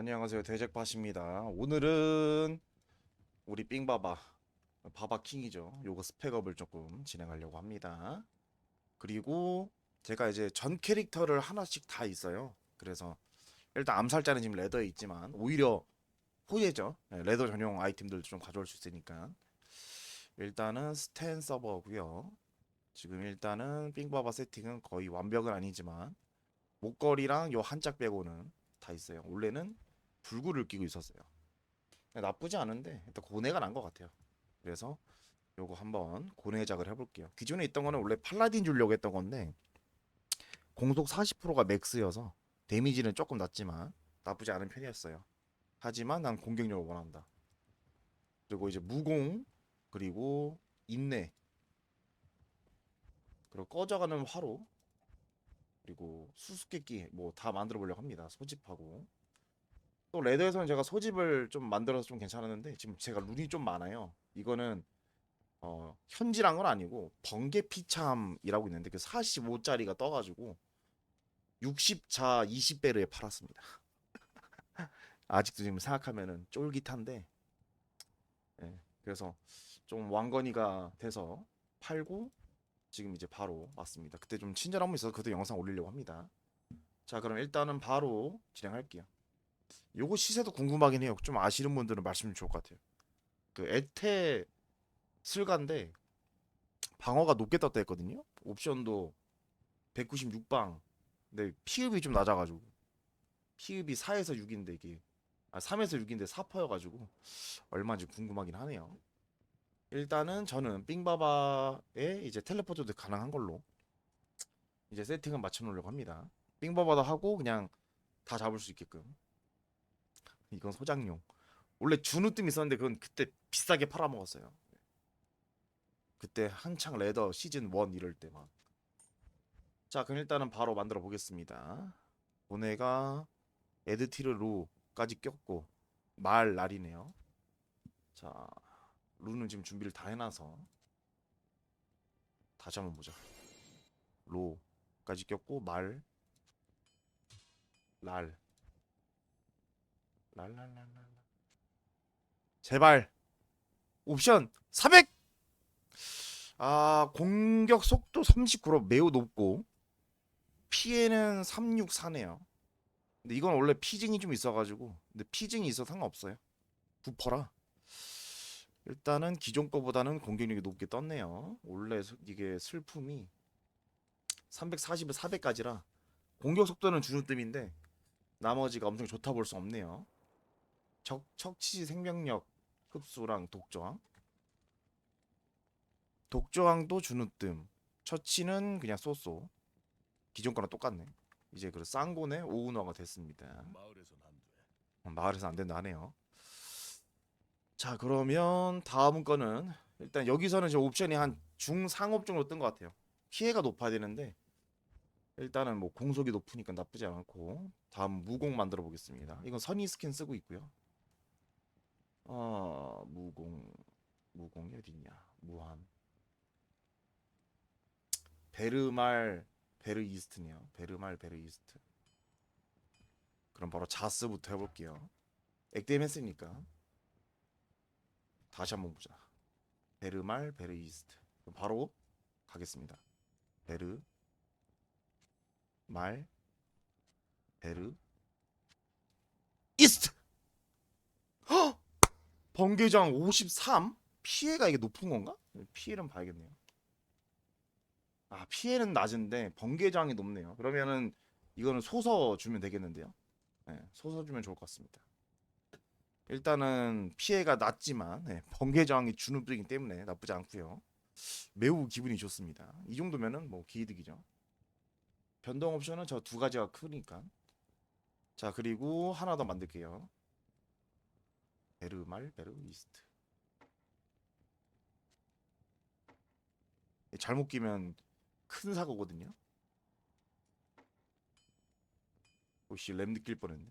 안녕하세요. 대잭팟입니다. 오늘은 우리 삥바바 바바킹이죠. 요거 스펙업을 조금 진행하려고 합니다. 그리고 제가 이제 전 캐릭터를 하나씩 다 있어요. 그래서 일단 암살자는 지금 레더에 있지만 오히려 호예죠. 네, 레더 전용 아이템들도 좀 가져올 수 있으니까. 일단은 스탠 서버고요. 지금 일단은 삥바바 세팅은 거의 완벽은 아니지만 목걸이랑 요 한짝 빼고는 다 있어요. 원래는 불구를 끼고 있었어요. 나쁘지 않은데 일단 고뇌가 난 것 같아요. 그래서 요거 한번 고뇌 작을 해볼게요. 기존에 있던 거는 원래 팔라딘 주려고 했던 건데 공속 40%가 맥스여서 데미지는 조금 낮지만 나쁘지 않은 편이었어요. 하지만 난 공격력을 원한다. 그리고 이제 무공 그리고 인내 그리고 꺼져가는 화로 그리고 수수께끼 뭐 다 만들어 보려고 합니다. 소집하고 또 레더에서는 제가 소집을 좀 만들어서 좀 괜찮았는데 지금 제가 룬이 좀 많아요. 이거는 어, 현질한 건 아니고 번개 피참이라고 있는데 그 45짜리가 떠가지고 60자 20배를 팔았습니다. 아직도 지금 생각하면은 쫄깃한데 예, 그래서 좀 왕건이가 돼서 팔고 지금 이제 바로 왔습니다. 그때 좀 친절한 분 있어서 그때 영상 올리려고 합니다. 자, 그럼 일단은 바로 진행할게요. 요거 시세도 궁금하긴 해요. 좀 아시는 분들은 말씀 좋을 것 같아요. 그 에테 슬가인데 방어가 높게 떴다 했거든요. 옵션도 196방. 근데 피읍이 좀 낮아가지고 피읍이 4에서 6인데 이게 아 3에서 6인데 4퍼여가지고 얼마인지 궁금하긴 하네요. 일단은 저는 삥바바에 이제 텔레포트도 가능한 걸로 이제 세팅을 맞춰 놓으려고 합니다. 삥바바도 하고 그냥 다 잡을 수 있게끔. 이건 소장용. 원래 준우뜸 있었는데 그건 그때 비싸게 팔아먹었어요. 그때 한창 레더 시즌 1 이럴 때 막. 자, 그럼 일단은 바로 만들어 보겠습니다. 보내가 에드티르로까지 꼈고 말 날이네요. 자, 루는 지금 준비를 다 해놔서 다시 한번 보자. 로까지 꼈고 말, 랄, 랄랄랄랄. 제발 옵션 400. 아 공격 속도 39로 매우 높고 피해는 364네요. 근데 이건 원래 피징이 좀 있어 가지고 근데 피징이 있어 상관없어요. 부퍼라. 일단은 기존 거보다는 공격력이 높게 떴네요. 원래 스- 이게 슬픔이 340에 400까지라 공격 속도는 주누뜸인데 나머지가 엄청 좋다 볼 수 없네요. 적 척치 생명력 흡수랑 독저항. 독저항도 주누뜸. 처치는 그냥 쏘쏘. 기존 거랑 똑같네. 이제 그 쌍곤의 오운화가 됐습니다. 마을에선 안 돼. 마을에서 안 된다 하네요. 자 그러면 다음 거는 일단 여기서는 이제 옵션이 한 중상업 정도 뜬 것 같아요. 피해가 높아야 되는데 일단은 뭐 공속이 높으니까 나쁘지 않고 다음 무공 만들어 보겠습니다. 이건 선의 스킨 쓰고 있고요. 어 무공 무공이 어딨냐 무한 베르말 베르 이스트네요. 베르말 베르 이스트. 그럼 바로 자스부터 해볼게요. 액땜 했으니까 다시 한번 보자. 베르말 베르 이스트. 그럼 바로 가겠습니다. 베르 말 베르 이스트. 헉! 번개장 53 피해가 이게 높은 건가? 피해는 봐야겠네요. 아 피해는 낮은데 번개장이 높네요. 그러면은 이거는 소서 주면 되겠는데요. 네, 소서 주면 좋을 것 같습니다. 일단은 피해가 낮지만 네, 번개 저항이 주눅들이기 때문에 나쁘지 않고요. 매우 기분이 좋습니다. 이 정도면은 뭐 기이득이죠. 변동 옵션은 저 두 가지가 크니까. 자 그리고 하나 더 만들게요. 베르말 베르 이스트. 잘못 끼면 큰 사고거든요. 오씨 램 느낄 뻔했네.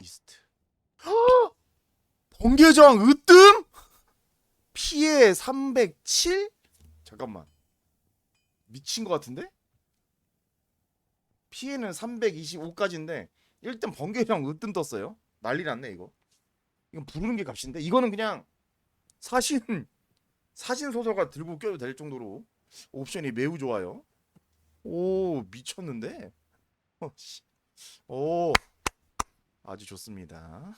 이스트. 번개 저항 으뜸? 피해 307? 잠깐만. 미친 것 같은데? 피해는 325까지인데 1등 번개랑 으뜸 떴어요. 난리 났네 이거. 이건 부르는 게 값인데 이거는 그냥 사신 사신 소설가 들고 껴도 될 정도로 옵션이 매우 좋아요. 오 미쳤는데. 어, 씨. 오 아주 좋습니다.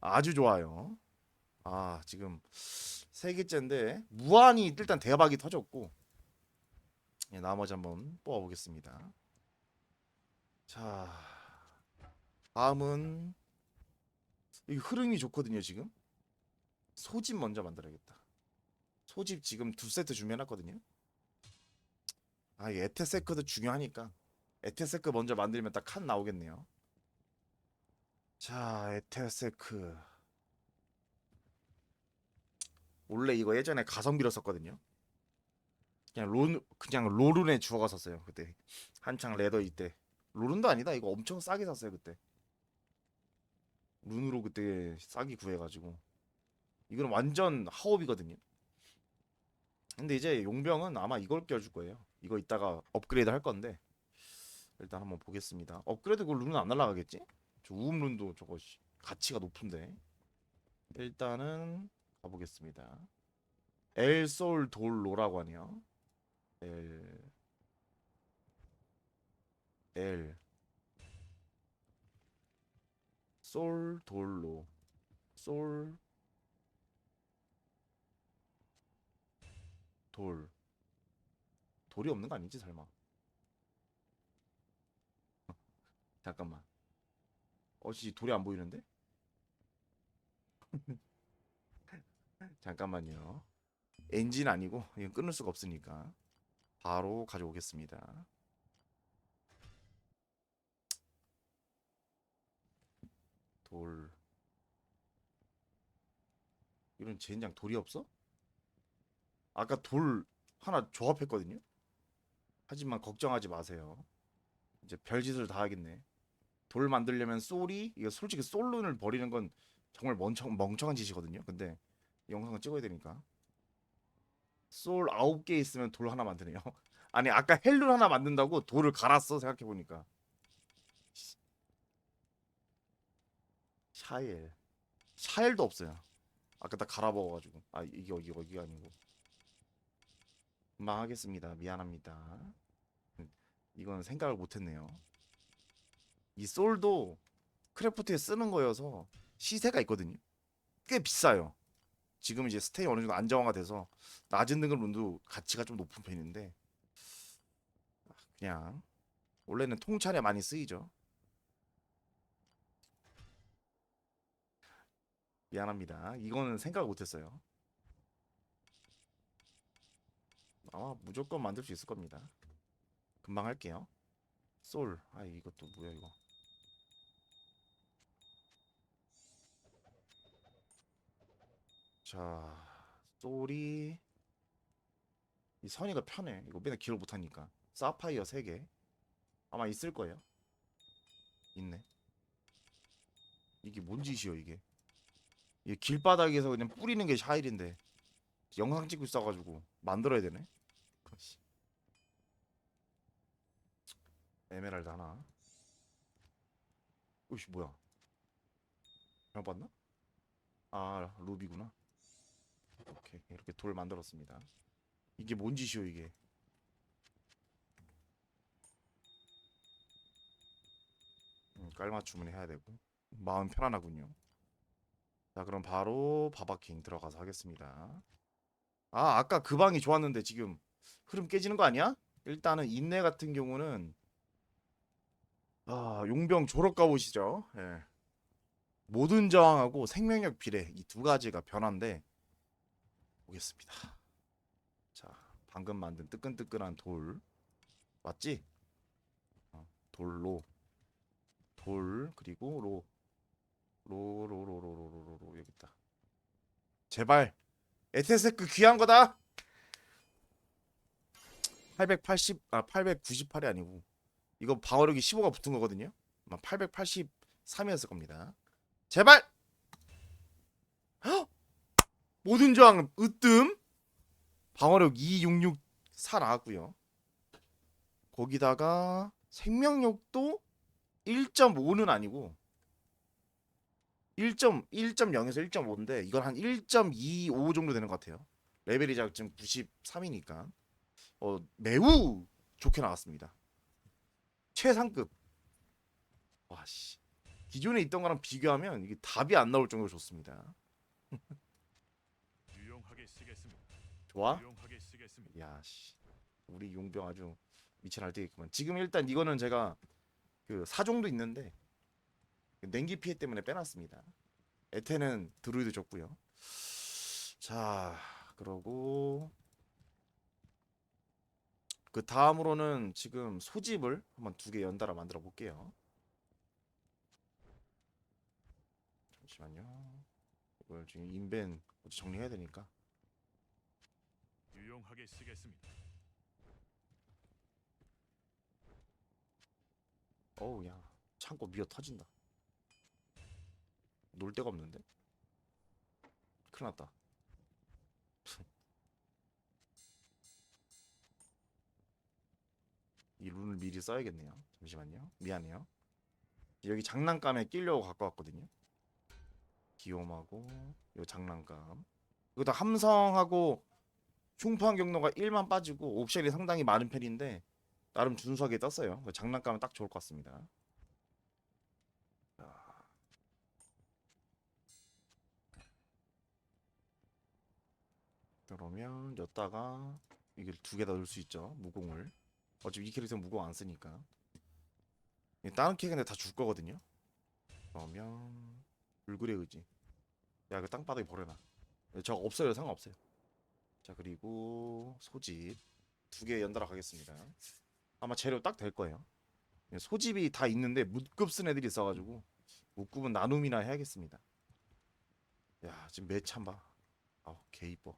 아주 좋아요. 아 지금 세 개째인데 무한히 일단 대박이 터졌고 예, 나머지 한번 뽑아보겠습니다. 자 다음은 이 흐름이 좋거든요 지금 소집 먼저 만들어야겠다. 소집 지금 두 세트 준비해놨거든요. 아, 이 에테세크도 중요하니까 에테세크 먼저 만들면 딱 칸 나오겠네요. 자, 에테세크. 원래 이거 예전에 가성비로 썼거든요. 그냥 론 그냥 로룬에 주워가 샀어요 그때 한창 레더 이때 로룬도 아니다 이거 엄청 싸게 샀어요 그때 룬으로 그때 싸게 구해가지고 이거는 완전 하옵이거든요. 근데 이제 용병은 아마 이걸 껴줄 거예요. 이거 이따가 업그레이드 할 건데 일단 한번 보겠습니다. 업그레이드 그 룬은 안 날라가겠지? 저 우음 룬도 저거 씨, 가치가 높은데 일단은 가보겠습니다. 엘솔 돌로라고 하네요. 엘 엘 솔 돌로 솔 돌. 돌이 없는 거 아니지 설마? 잠깐만. 어씨 돌이 안 보이는데? 잠깐만요. 엔진 아니고 이건 끊을 수가 없으니까 바로 가져오겠습니다. 돌. 이런 젠장 돌이 없어? 아까 돌 하나 조합했거든요. 하지만 걱정하지 마세요. 이제 별짓을 다 하겠네. 돌 만들려면 솔이 이거 솔직히 솔룬을 버리는 건 정말 멍청, 멍청한 짓이거든요. 근데 영상을 찍어야 되니까 솔 아홉 개 있으면 돌 하나 만드네요. 아니 아까 헬룬 하나 만든다고 돌을 갈았어 생각해 보니까. 샤엘 샤엘도 없어요. 아까 다 갈아먹어가지고 아 이게 이게 이게 아니고 금방 하겠습니다. 미안합니다. 음, 이건 생각을 못했네요. 이 솔도 크래프트에 쓰는 거여서 시세가 있거든요. 꽤 비싸요. 지금 이제 스테이 어느 정도 안정화가 돼서 낮은 등급 룬도 가치가 좀 높은 편인데 그냥 원래는 통찰에 많이 쓰이죠. 미안합니다. 이거는 생각 못했어요. 아마 무조건 만들 수 있을 겁니다. 금방 할게요. 솔. 아 이것도 뭐야 이거. 자, 솔이 이 선이가 편해. 이거 맨날 기록 못하니까. 사파이어 3개. 아마 있을 거예요. 있네. 이게 뭔 짓이요 이게. 이 길바닥에서 그냥 뿌리는 게 샤일인데 영상 찍고 있어가지고 만들어야 되네. 씨. 에메랄드 하나. 오씨 뭐야? 잘못 봤나? 아 루비구나. 오케이 이렇게 돌 만들었습니다. 이게 뭔 짓이오 이게? 음, 깔맞춤을 해야 되고 마음 편안하군요. 자 그럼 바로 바바킹 들어가서 하겠습니다. 아 아까 그 방이 좋았는데 지금 흐름 깨지는 거 아니야? 일단은 인내 같은 경우는 아 용병 졸업 가보시죠. 예. 모든 저항하고 생명력 비례 이 두 가지가 변화인데 보겠습니다. 자 방금 만든 뜨끈뜨끈한 돌 맞지? 어, 돌로 돌 그리고 로 로로로로로로로 여기 있다. 제발 에테세크 귀한 거다. 880 아 898이 아니고 이거 방어력이 15가 붙은 거거든요. 아마 883이었을 겁니다. 제발. 헉! 모든 저항 으뜸 방어력 2664 나왔고요. 거기다가 생명력도 1.5는 아니고 1.1.0에서 1.5인데 이건 한 1.25 정도 되는 것 같아요. 레벨이 지금 93이니까 어, 매우 좋게 나왔습니다. 최상급. 와씨. 기존에 있던 거랑 비교하면 이게 답이 안 나올 정도로 좋습니다. 좋아? 쓰겠습니다. 야씨. 우리 용병 아주 미쳐 날뛰겠구만. 지금 일단 이거는 제가 그 사종도 있는데 그 냉기 피해 때문에 빼놨습니다. 에테는 드루이드 줬고요. 자, 그러고 그 다음으로는 지금 소집을 한번 두 개 연달아 만들어 볼게요. 잠시만요. 이걸 지금 인벤 정리해야 되니까. 유용하게 쓰겠습니다. 어우 야 창고 미어 터진다 놀 데가 없는데? 큰일 났다. 이 룬을 미리 써야겠네요. 잠시만요. 미안해요. 여기 장난감에 끼려고 갖고 왔거든요. 기욤하고 요 장난감. 이거 다 함성하고 흉포한 경로가 1만 빠지고 옵션이 상당히 많은 편인데 나름 준수하게 떴어요. 그 장난감은 딱 좋을 것 같습니다. 그러면 여다가 이걸 두 개 다 넣을 수 있죠. 무공을. 어차피 이 캐릭터 무공 안 쓰니까. 이 다른 캐릭터는 다 줄 거거든요. 그러면 불굴의 의지. 야, 그 땅바닥에 버려놔. 저거 없어요. 상관없어요. 자, 그리고 소집 두 개 연달아 가겠습니다. 아마 재료 딱 될 거예요. 예, 소집이 다 있는데 묻급 쓴 애들이 있어가지고 묻급은 나눔이나 해야겠습니다. 야 지금 매 참 봐. 아우 개 이뻐.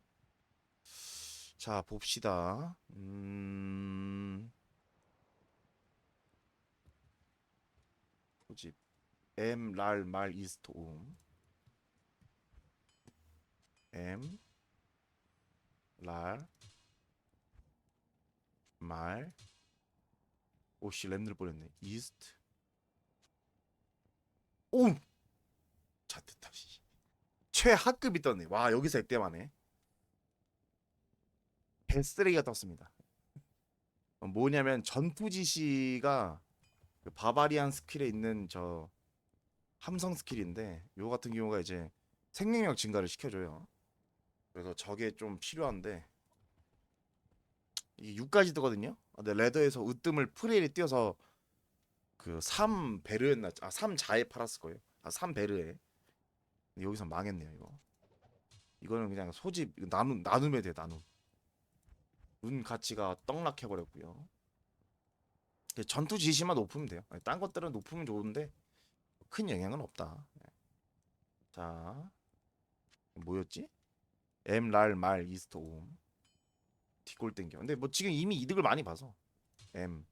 자 봅시다. 음. 소집. M 랄 말 이스트 옴. M 랄 말. 오씨 랜들 뻔했네. 이스트. 오! 자 됐다 씨. 최하급이 떴네. 와 여기서 액땜하네 개쓰레기가 떴습니다 어, 뭐냐면 전투 지시가 그 바바리안 스킬에 있는 저 함성 스킬인데 요 같은 경우가 이제 생명력 증가를 시켜줘요 그래서 저게 좀 필요한데 이게 6까지 뜨거든요. 아, 근데 레더에서 으뜸을 프레일에 띄어서 그 3베르였나? 아, 3자에 팔았을 거예요. 아, 3베르에. 근데 여기서 망했네요, 이거. 이거는 그냥 소집 나눔 나눔에 돼, 나눔. 운 가치가 떡락해 버렸고요. 전투 지시만 높으면 돼요. 딴 것들은 높으면 좋은데 큰 영향은 없다. 네. 자, 뭐였지? 엠랄 말 이스트 옴. 뒷골 땡겨. 근데 뭐 지금 이미 이득을 많이 봐서 M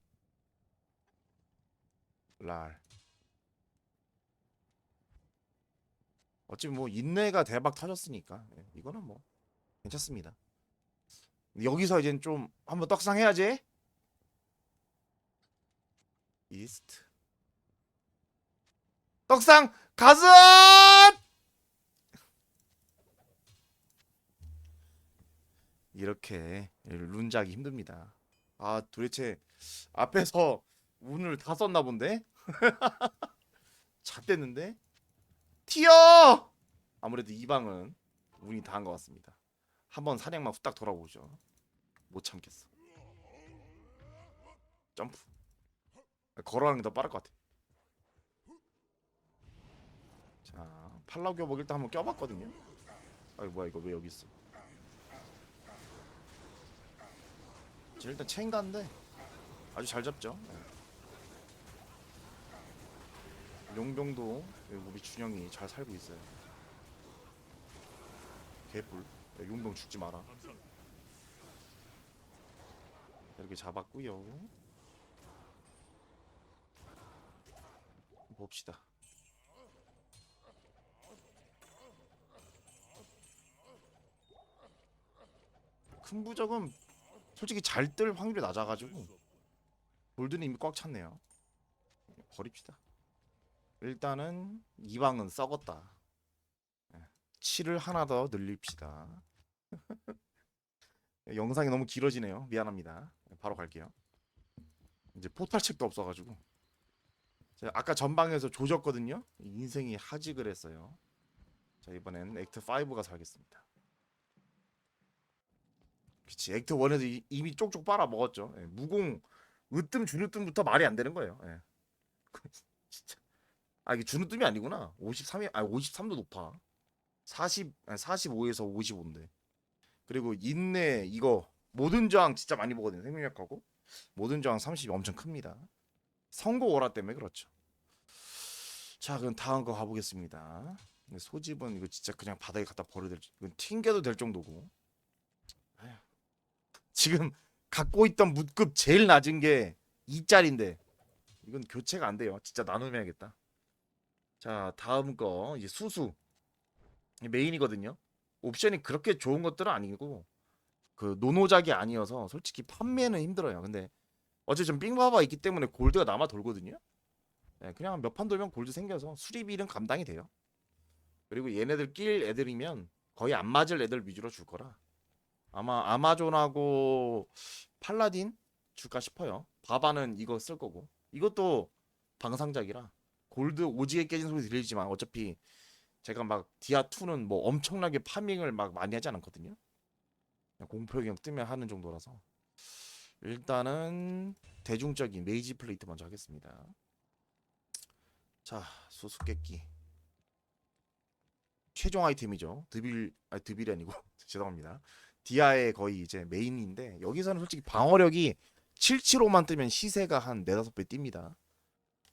랄 어차피 뭐 인내가 대박 터졌으니까 예, 이거는 뭐 괜찮습니다. 여기서 이젠 좀 한번 떡상해야지. 이스트 떡상 가슴 이렇게 룬작이 힘듭니다. 아 도대체 앞에서 운을 다 썼나 본데? 잣됐는데? 튀어! 아무래도 이 방은 운이 다한 것 같습니다. 한번 사냥만 후딱 돌아보죠. 못 참겠어. 점프. 걸어가는 게 더 빠를 것 같아. 자, 팔라우 교복 일단 한번 껴봤거든요. 아 뭐야 이거 왜 여기 있어? 지금 일단 체인가인데 아주 잘 잡죠. 네. 용병도 우리 준영이 잘 살고 있어요. 개뿔. 야, 용병 죽지 마라. 이렇게 잡았고요. 봅시다. 큰 부적은 솔직히 잘 뜰 확률이 낮아가지고 골드는 이미 꽉 찼네요. 버립시다. 일단은 이 방은 썩었다. 예, 칠을 하나 더 늘립시다. 영상이 너무 길어지네요. 미안합니다. 바로 갈게요. 이제 포탈 책도 없어가지고 제가 아까 전방에서 조졌거든요. 인생이 하직을 했어요. 자 이번엔 액트 5가 살겠습니다. 그치 액트 1에도 이- 이미 쪽쪽 빨아 먹었죠. 예, 무공 으뜸 주누뜸부터 말이 안 되는 거예요. 예. 진짜 아 이게 주누뜸이 아니구나. 53이 아 53도 높아. 40 아니, 45에서 55인데. 그리고 인내 이거 모든 저항 진짜 많이 보거든요. 생명력하고 모든 저항 30이 엄청 큽니다. 선거 오라 때문에 그렇죠. 자 그럼 다음 거 가보겠습니다. 소집은 이거 진짜 그냥 바닥에 갖다 버려야 될 이건 튕겨도 될 정도고. 지금 갖고 있던 무급 제일 낮은 게 2짜리인데 이건 교체가 안 돼요. 진짜 나눔해야겠다. 자 다음 거 이제 수수 메인이거든요. 옵션이 그렇게 좋은 것들은 아니고 그 노노작이 아니어서 솔직히 판매는 힘들어요. 근데 어째 좀 삥바바 있기 때문에 골드가 남아 돌거든요. 네, 그냥 몇 판 돌면 골드 생겨서 수리비는 감당이 돼요. 그리고 얘네들 낄 애들이면 거의 안 맞을 애들 위주로 줄 거라 아마 아마존하고 팔라딘 줄까 싶어요. 바바는 이거 쓸 거고 이것도 방상작이라 골드 오지게 깨진 소리 들리지만 어차피 제가 막 디아 2는 뭐 엄청나게 파밍을 막 많이 하지 않았거든요. 공포경 뜨면 하는 정도라서 일단은 대중적인 메이지 플레이트 먼저 하겠습니다. 자 수수께끼 최종 아이템이죠. 드빌 아 드빌이 아니고 죄송합니다. 디아의 거의 이제 메인인데 여기서는 솔직히 방어력이 775만 뜨면 시세가 한 4, 5배 뜁니다.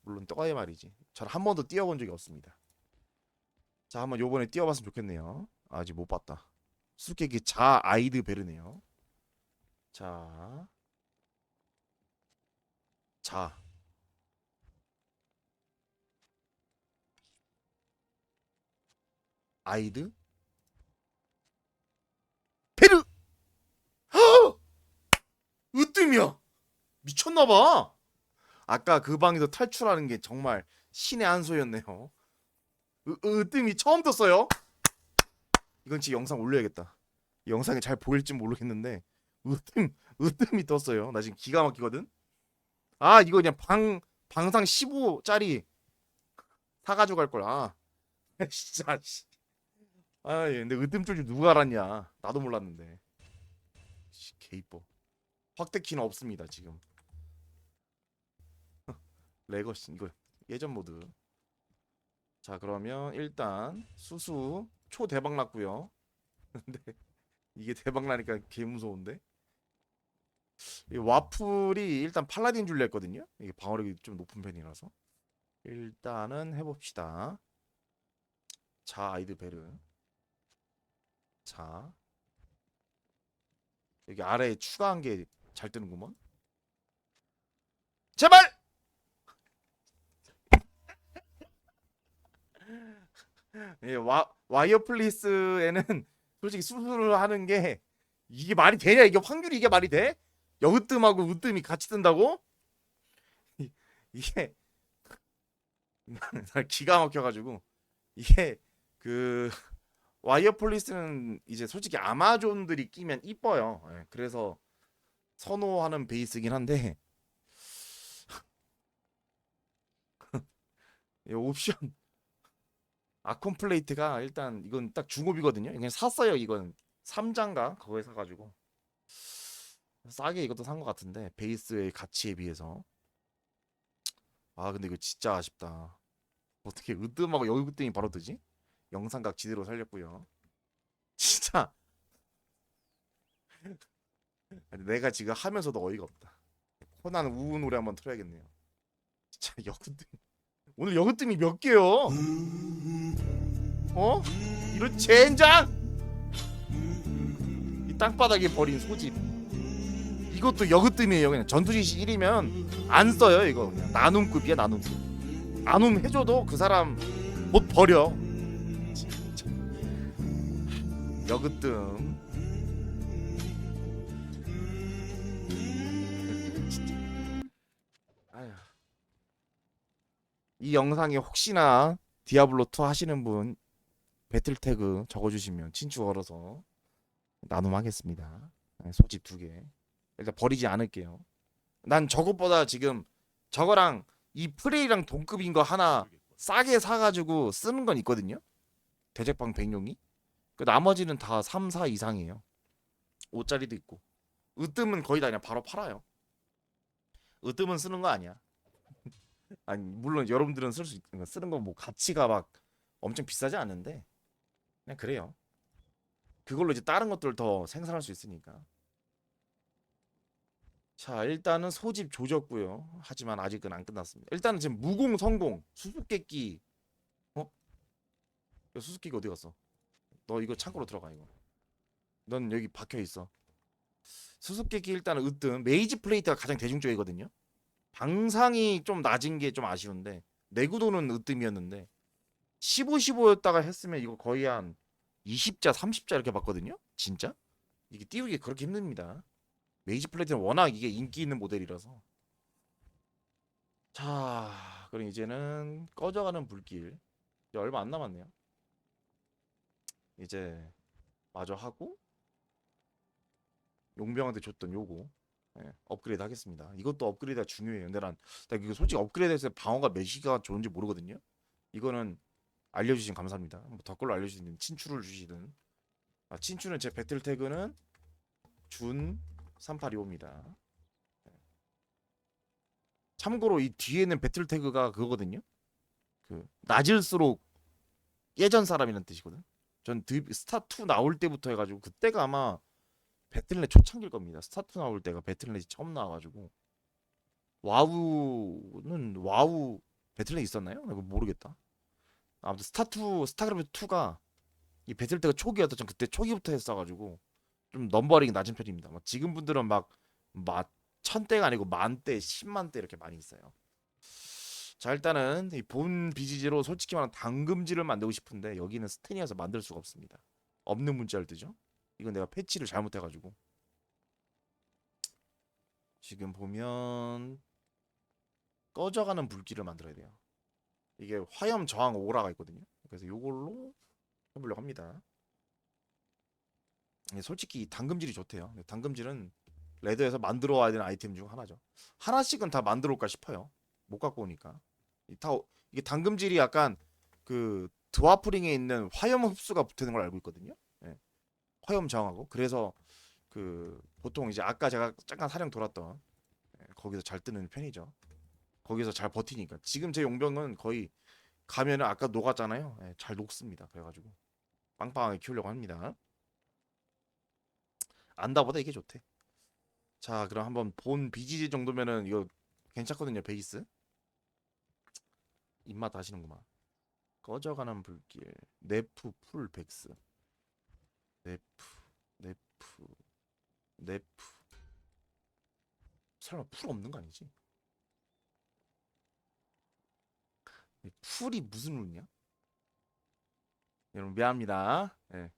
물론 떠가야 말이지. 전 한 번도 뛰어본 적이 없습니다. 자, 한번 요번에 뛰어봤으면 좋겠네요. 아직 못 봤다. 수수께끼 자 아이드 베르네요. 자. 자. 아이드 베르 허! 으뜸이야 미쳤나봐 아까 그 방에서 탈출하는 게 정말 신의 한 수였네요 으, 으뜸이 처음 떴어요 이건 진짜 영상 올려야겠다 이 영상이 잘 보일지 모르겠는데 으뜸 으뜸이 떴어요 나 지금 기가 막히거든 아 이거 그냥 방 방상 15짜리 사 가지고 갈 거야 진짜 씨. 아, 예, 근데 으뜸 줄줄 누가 알았냐? 나도 몰랐는데. 씨, 개 이뻐. 확대 키는 없습니다 지금. 레거시 이거 예전 모드. 자 그러면 일단 수수 초 대박 났고요. 근데 이게 대박 나니까 개 무서운데. 이 와플이 일단 팔라딘 줄려 했거든요. 이게 방어력이 좀 높은 편이라서. 일단은 해봅시다. 자 아이드 베르. 자 여기 아래에 추가한 게 잘 뜨는구먼 제발 예, 와 와이어 플리스에는 솔직히 수술을 하는 게 이게 말이 되냐 이게 확률이 이게 말이 돼? 여으뜸하고 으뜸이 같이 뜬다고? 이- 이게 나 기가 막혀가지고 이게 그 와이어 폴리스는 이제 솔직히 아마존들이 끼면 이뻐요. 예, 그래서 선호하는 베이스긴 한데 이 옵션 아콘 플레이트가 일단 이건 딱 중업이거든요. 그냥 샀어요. 이건 3장가 그거에 사가지고 싸게 이것도 산 것 같은데 베이스의 가치에 비해서 아 근데 이거 진짜 아쉽다. 어떻게 으뜸하고 으뜸이 바로 뜨지? 영상각 지대로 살렸고요. 진짜 아니, 내가 지금 하면서도 어이가 없다. 코난 우우 노래 한번 틀어야겠네요. 진짜 여그뜸 오늘 여그뜸이 몇 개요? 어? 이런 젠장! 이 땅바닥에 버린 소집. 이것도 여그뜸이에요. 그냥 전투지시 1이면 안 써요 이거. 그냥 나눔급이야 나눔급. 나눔 해줘도 그 사람 못 버려. 여그뜸. 이 영상에 혹시나 디아블로 2 하시는 분 배틀 태그 적어주시면 친추 걸어서 나눔하겠습니다. 네, 소집 두 개. 일단 버리지 않을게요. 난 저것보다 지금 저거랑 이 프레이랑 동급인 거 하나 싸게 사가지고 쓰는 건 있거든요. 대적방 백룡이. 그 나머지는 다 3, 4 이상이에요. 5짜리도 있고. 으뜸은 거의 다 그냥 바로 팔아요. 으뜸은 쓰는 거 아니야. 아니 물론 여러분들은 쓸 수 있는 거 쓰는 건뭐 가치가 막 엄청 비싸지 않은데 그냥 그래요. 그걸로 이제 다른 것들 더 생산할 수 있으니까. 자 일단은 소집 조졌고요. 하지만 아직은 안 끝났습니다. 일단은 지금 무공 성공 수수께끼 어? 야, 수수께끼 어디 갔어? 너 이거 창고로 들어가 이거. 넌 여기 박혀 있어. 수수께끼 일단은 으뜸 메이지 플레이트가 가장 대중적이거든요. 방상이 좀 낮은 게 좀 아쉬운데 내구도는 으뜸이었는데 15 15였다가 했으면 이거 거의 한 20자 30자 이렇게 봤거든요. 진짜 이게 띄우기 그렇게 힘듭니다. 메이지 플레이트는 워낙 이게 인기 있는 모델이라서 자 그럼 이제는 꺼져가는 불길 이제 얼마 안 남았네요. 이제 마저 하고 용병한테 줬던 요거 예, 업그레이드 하겠습니다. 이것도 업그레이드가 중요해요. 근데 난, 나 이거 솔직히 업그레이드해서 방어가 몇시가 좋은지 모르거든요. 이거는 알려주시면 감사합니다. 뭐 댓글로 알려주시든 친추를 주시든. 아, 친추는 제 배틀 태그는 준 3825입니다. 참고로 이 뒤에는 배틀 태그가 그거거든요. 그 낮을수록 예전 사람이라는 뜻이거든. 전 드, 스타 2 나올 때부터 해가지고 그때가 아마 배틀넷 초창기일 겁니다. 스타트 나올 때가 배틀넷이 처음 나와가지고 와우는 와우 배틀넷 있었나요? 나 이거 모르겠다. 아무튼 스타2 스타크래프트 2가 이 배틀 때가 초기였다. 전 그때 초기부터 했어가지고 좀 넘버링이 낮은 편입니다. 막 지금 분들은 막 막 천대가 아니고 만대, 십만대 이렇게 많이 있어요. 자 일단은 이본 BGG로 솔직히 말하면 당금지를 만들고 싶은데 여기는 스탠이어서 만들 수가 없습니다. 없는 문자를 뜨죠. 이건 내가 패치를 잘못해가지고 지금 보면 꺼져가는 불길을 만들어야 돼요. 이게 화염 저항 오라가 있거든요. 그래서 이걸로 해보려고 합니다. 이게 솔직히 이 당금질이 좋대요. 당금질은 레드에서 만들어 와야 되는 아이템 중 하나죠. 하나씩은 다 만들어 올까 싶어요. 못 갖고 오니까. 이게 당금질이 약간 그 드와프링에 있는 화염 흡수가 붙는 걸 알고 있거든요. 화염 저항하고 그래서 그 보통 이제 아까 제가 잠깐 사령 돌았던 예, 거기서 잘 뜨는 편이죠. 거기서 잘 버티니까 지금 제 용병은 거의 가면은 아까 녹았잖아요. 예, 잘 녹습니다. 그래가지고 빵빵하게 키우려고 합니다. 안다보다 이게 좋대. 자 그럼 한번 본 BGG 정도면은 이거 괜찮거든요. 베이스 입맛 하시는구만. 꺼져가는 불길 네프 풀 백스 네프 네프 네프 설마 풀 없는 거 아니지? 이 풀이 무슨 룬이야? 여러분 미안합니다. 예.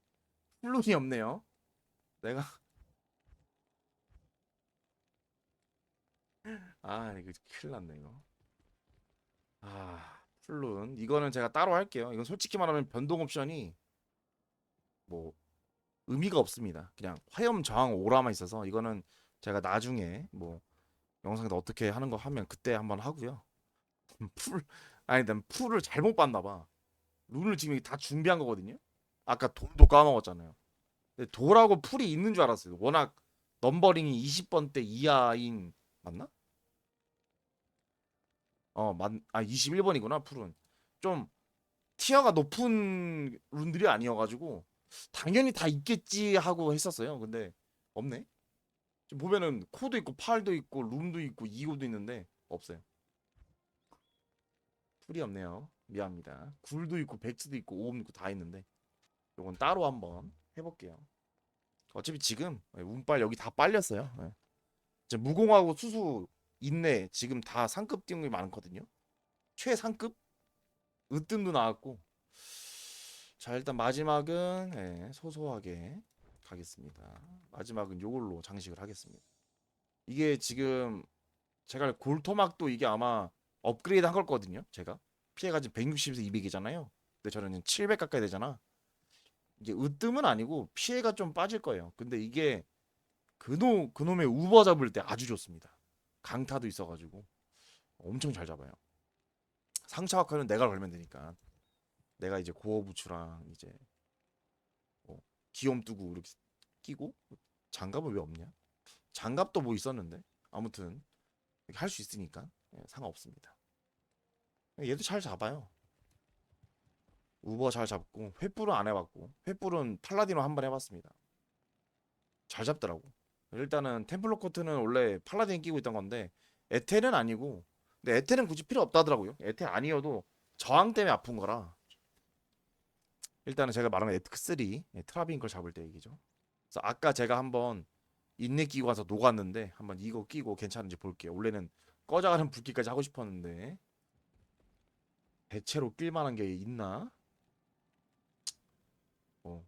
풀룬이 없네요. 내가 아 이거 큰일 났네 이거. 아 풀룬 이거는 제가 따로 할게요. 이건 솔직히 말하면 변동 옵션이 뭐 의미가 없습니다. 그냥 화염 저항 오라만 있어서 이거는 제가 나중에 뭐 영상에서 어떻게 하는 거 하면 그때 한번 하고요. 풀 아니 난 풀을 잘못 봤나 봐. 룬을 지금 다 준비한 거거든요. 아까 돌도 까먹었잖아요. 돌하고 풀이 있는 줄 알았어요. 워낙 넘버링이 20번대 이하인 맞나? 어, 맞, 아 21번이구나 풀은. 좀 티어가 높은 룬들이 아니어가지고 당연히 다 있겠지 하고 했었어요. 근데 없네. 지금 보면은 코도 있고 팔도 있고 룸도 있고 이고도 있는데 없어요. 풀이 없네요. 미안합니다. 굴도 있고 백스도 있고 오음 있고 다 있는데 요건 따로 한번 해볼게요. 어차피 지금 예, 운빨 여기 다 빨렸어요. 예. 이제 무공하고 수수 인내 지금 다 상급 게 많거든요. 최상급 으뜸도 나왔고 자 일단 마지막은 예, 소소하게 가겠습니다. 마지막은 요걸로 장식을 하겠습니다. 이게 지금 제가 골토막도 이게 아마 업그레이드 한 거거든요. 제가 피해가 지금 160에서 200이잖아요. 근데 저는 700 가까이 되잖아. 이게 으뜸은 아니고 피해가 좀 빠질 거예요. 근데 이게 그놈 그놈의 우버 잡을 때 아주 좋습니다. 강타도 있어가지고 엄청 잘 잡아요. 상처 아카는 내가 걸면 되니까. 내가 이제 고어 부추랑 이제 뭐 뜨고 이렇게 끼고 장갑은 왜 없냐? 장갑도 뭐 있었는데 아무튼 할 수 있으니까 예, 상관없습니다. 얘도 잘 잡아요. 우버 잘 잡고 횃불은 안 해봤고 횃불은 팔라디노 한 번 해봤습니다. 잘 잡더라고. 일단은 템플로 코트는 원래 팔라딘 끼고 있던 건데 에텔은 아니고 근데 에텔은 굳이 필요 없다더라고요. 에텔 아니어도 저항 때문에 아픈 거라. 일단은 제가 말하는 에트크3 예, 트라빈 걸 잡을 때 얘기죠. 그래서 아까 제가 한번 인내 끼고 와서 녹았는데 한번 이거 끼고 괜찮은지 볼게요. 원래는 꺼져가는 붓기까지 하고 싶었는데 대체로 낄 만한 게 있나? 어,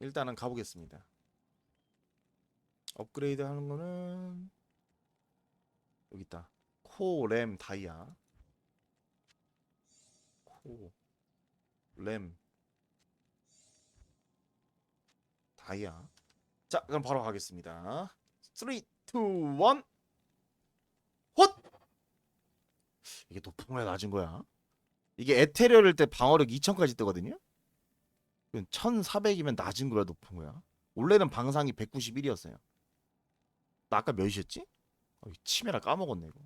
일단은 가보겠습니다. 업그레이드 하는 거는 여기 있다. 코, 램, 다이아. 코, 램, 다이아. 자, 그럼 바로 가겠습니다. 3, 2, 1. 헛! 이게 높은 거야, 낮은 거야? 이게 에테리얼일 때 방어력 2000까지 뜨거든요? 1400이면 낮은 거야, 높은 거야? 원래는 방상이 191이었어요. 나 아까 몇이었지? 어, 치매라 까먹었네, 이거.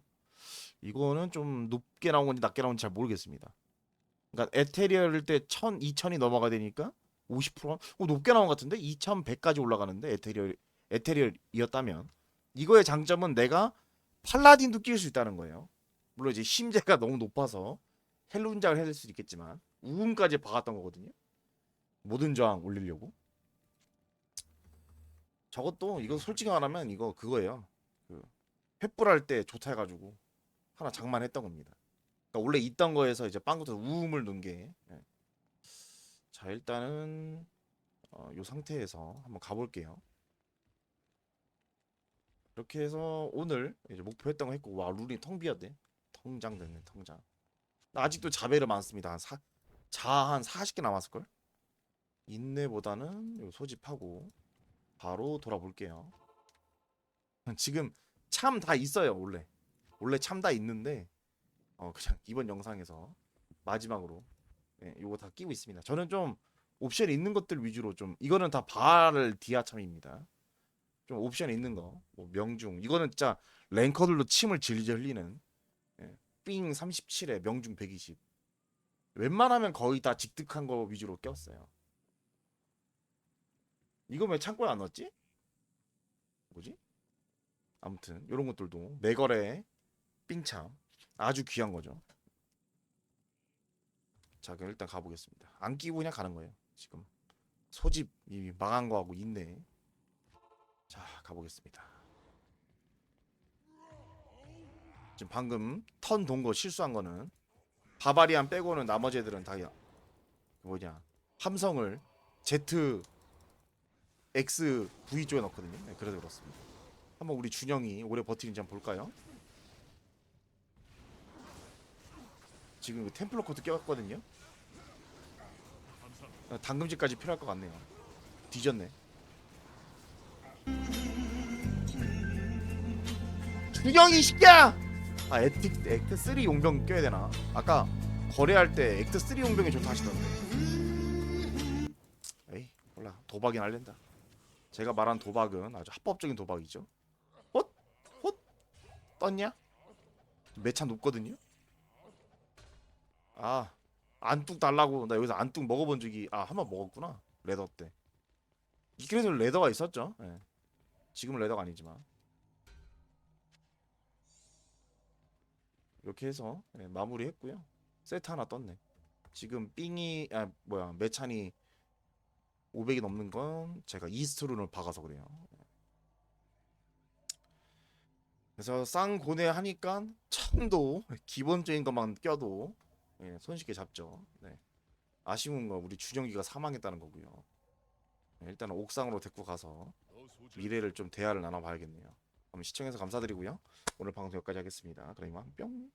이거는 좀 높게 나온 건지 낮게 나온지 잘 모르겠습니다. 그러니까 에테리얼일 때 1000, 2000이 넘어가 되니까 50%? 어, 높게 나온 것 같은데 2100까지 올라가는데 에테리얼 에테리얼이었다면 이거의 장점은 내가 팔라딘도 낄수 있다는 거예요. 물론 이제 심재가 너무 높아서 헬룬작을 해야 될 수도 있겠지만 우음까지 박았던 거거든요. 모든 저항 올리려고. 저것도 이거 솔직히 말하면 이거 그거예요. 그 횃불할 때 좋다 해가지고 하나 장만했던 겁니다. 그러니까 원래 있던 거에서 이제 빵부터 우음을 넣은 게. 예. 자 일단은 어, 요 상태에서 한번 가볼게요. 이렇게 해서 오늘 이제 목표 했던 거 했고 와 룰이 텅 비었네. 통장 됐네 통장. 나 아직도 자배를 많습니다. 한 사, 자한 40개 남았을 걸. 인내보다는 요 소집하고 바로 돌아볼게요. 지금 참 다 있어요 원래. 원래 참 다 있는데 어 그냥 이번 영상에서 마지막으로 예, 요거 다 끼고 있습니다. 저는 좀 옵션 있는 것들 위주로 좀 이거는 다 바를 디아참입니다. 좀 옵션 있는 거, 뭐 명중 이거는 진짜 랭커들도 침을 질질 흘리는 예, 삥 37에 명중 120. 웬만하면 거의 다 직득한 거 위주로 꼈어요. 이거 왜 창고에 안 넣었지? 뭐지? 아무튼 이런 것들도 매거래 삥참 아주 귀한 거죠. 자 그럼 일단 가보겠습니다. 안 끼고 그냥 가는 거예요. 지금 소집 이미 망한 거하고 있네. 자 가보겠습니다. 지금 방금 턴 돈 거 실수한 거는 바바리안 빼고는 나머지 애들은 다 야- 뭐냐 함성을 Z X V 쪽에 넣거든요. 네, 그래서 그렇습니다. 한번 우리 준영이 오래 버티는지 한번 볼까요? 지금 이거 템플러 코트 껴갔거든요. 당금질까지 필요할 것 같네요. 뒤졌네. 준영이 시끼야! 아 에틱 액트 3 용병 껴야 되나? 아까 거래할 때 액트 3 용병이 좋다 하시던데. 에이 몰라 도박이나 할랜다. 제가 말한 도박은 아주 합법적인 도박이죠. 헛? 헛? 떴냐? 매차 높거든요. 아 안뚝 달라고 나 여기서 안뚝 먹어본 적이 아 한 번 먹었구나 레더 때. 그래서 레더가 있었죠. 예. 지금은 레더가 아니지만. 이렇게 해서 예, 마무리했고요. 세트 하나 떴네. 지금 삥이 아 뭐야 매찬이 500이 넘는 건 제가 이스트룬을 박아서 그래요. 그래서 쌍고뇌 하니까 참도 기본적인 것만 껴도 예, 손쉽게 잡죠. 네. 아쉬운 거 우리 준영이가 사망했다는 거고요. 네, 일단 옥상으로 데리고 가서. 미래를 좀 대화를 나눠봐야겠네요. 그럼 시청해서 감사드리고요. 오늘 방송 여기까지 하겠습니다. 그럼 이만 뿅.